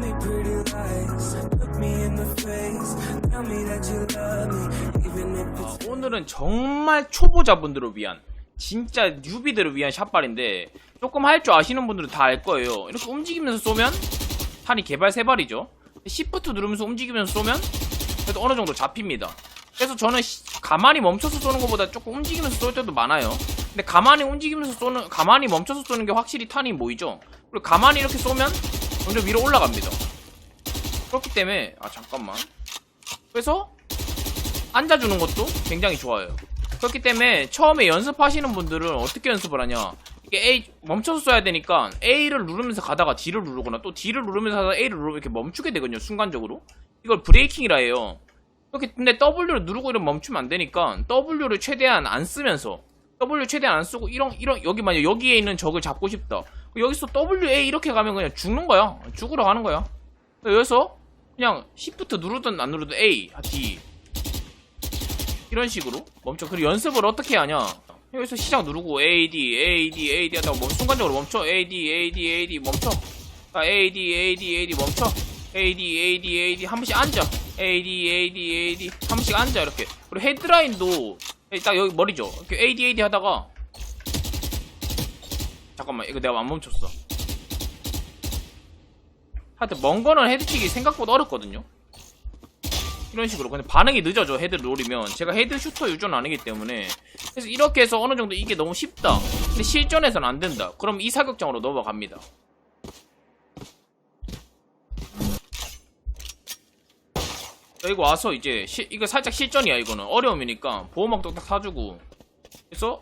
Me pretty lies, look me in the face. Tell me that you love me, 아, 오늘은 정말 초보자분들을 위한 진짜 뉴비들을 위한 샷발인데 조금 할 줄 아시는 분들은 다 알 거예요. 이렇게 움직이면서 쏘면 탄이 개발 세 발이죠. 시프트 누르면서 움직이면서 쏘면 그래도 어느 정도 잡힙니다. 그래서 저는 시- 가만히 멈춰서 쏘는 것보다 조금 움직이면서 쏠 때도 많아요. 근데 가만히 움직이면서 쏘는 가만히 멈춰서 쏘는 게 확실히 탄이 모이죠. 그리고 가만히 이렇게 쏘면 점점 위로 올라갑니다. 그렇기 때문에 아 잠깐만. 그래서 앉아주는 것도 굉장히 좋아요. 그렇기 때문에 처음에 연습하시는 분들은 어떻게 연습을 하냐? 이게 A 멈춰서 써야 되니까 A를 누르면서 가다가 D를 누르거나 또 D를 누르면서 하다가 A를 누르면 이렇게 멈추게 되거든요. 순간적으로. 이걸 브레이킹이라 해요. 그렇게 근데 W를 누르고 이러면 멈추면 안 되니까 W를 최대한 안 쓰면서 W 최대한 안 쓰고 이런 이런 여기 만약 여기에 있는 적을 잡고 싶다. 여기서 WA 이렇게 가면 그냥 죽는 거야. 죽으러 가는 거야. 여기서 그냥 Shift 누르든 안 누르든 A, 아, D 이런 식으로 멈춰. 그리고 연습을 어떻게 하냐? 여기서 시작 누르고 AD, AD, AD 하다가 멈, 순간적으로 멈춰. AD, AD, AD 멈춰. 아, AD, AD, AD 멈춰. AD, AD, AD 한 번씩 앉아. AD, AD, AD 한 번씩 앉아 이렇게. 그리고 헤드라인도 딱 여기 머리죠. 이렇게 AD, AD 하다가 잠깐만 이거 내가 안 멈췄어. 하여튼 먼 거는 헤드치기 생각보다 어렵거든요. 이런 식으로. 근데 반응이 늦어져 헤드를 노리면. 제가 헤드 슈터 유저는 아니기 때문에. 그래서 이렇게 해서 어느 정도 이게 너무 쉽다. 근데 실전에서는 안 된다. 그럼 이 사격장으로 넘어갑니다. 자, 이거 와서 이제 시- 이거 살짝 실전이야 이거는. 어려움이니까 보호막 똑딱 사주고. 그래서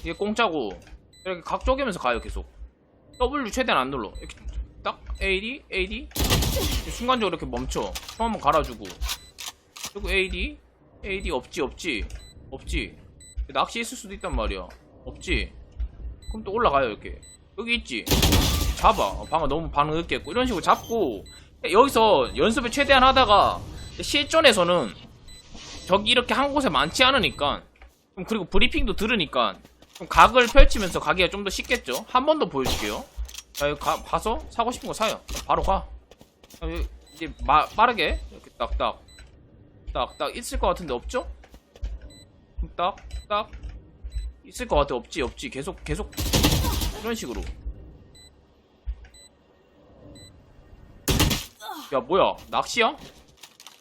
이게 공짜고 이렇게 각 쪼개면서 가요 계속 W 최대한 안 눌러 이렇게 딱 AD AD 순간적으로 이렇게 멈춰. 총 한번 갈아주고. 그리고 AD? AD 없지, 없지. 없지. 낚시 있을 수도 있단 말이야. 없지. 그럼 또 올라가요, 이렇게. 여기 있지. 잡아. 어, 방금 너무 반응 늦게 했고. 이런 식으로 잡고. 여기서 연습을 최대한 하다가 실전에서는 저기 이렇게 한 곳에 많지 않으니까. 좀 그리고 브리핑도 들으니까 좀 각을 펼치면서 가기가 좀 더 쉽겠죠? 한 번 더 보여줄게요. 자, 여기 가, 가서 사고 싶은 거 사요. 바로 가. 아, 이- 이제 마, 빠르게 이렇게 딱딱 딱딱 있을 것 같은데 없죠? 딱딱 있을 것 같아 없지 없지 계속 계속 이런 식으로 야 뭐야 낚시야?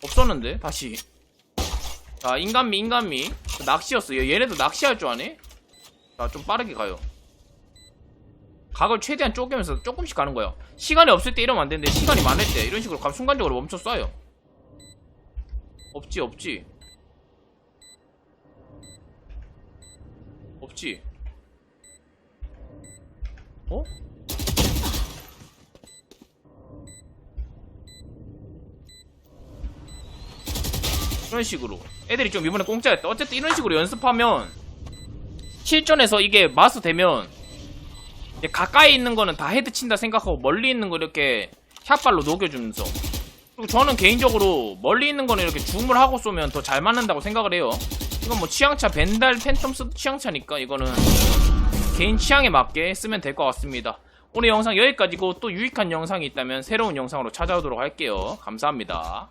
없었는데 다시 자 인간미 인간미 그 낚시였어 얘- 얘네도 낚시할 줄 아네? 자좀 빠르게 가요 각을 최대한 쪼개면서 조금씩 가는 거야. 시간이 없을 때 이러면 안 되는데 시간이 많을 때 이런 식으로 가면 순간적으로 멈춰 쏴요. 없지 없지. 없지. 어? 이런 식으로 애들이 좀 이번에 공짜였다. 어쨌든 이런 식으로 연습하면 실전에서 이게 마스 되면 가까이 있는 거는 다 헤드 친다 생각하고 멀리 있는 거 이렇게 샷발로 녹여주면서. 그리고 저는 개인적으로 멀리 있는 거는 이렇게 줌을 하고 쏘면 더 잘 맞는다고 생각을 해요. 이건 뭐 취향차 벤달 팬텀스 취향차니까 이거는 개인 취향에 맞게 쓰면 될 것 같습니다. 오늘 영상 여기까지고 또 유익한 영상이 있다면 새로운 영상으로 찾아오도록 할게요. 감사합니다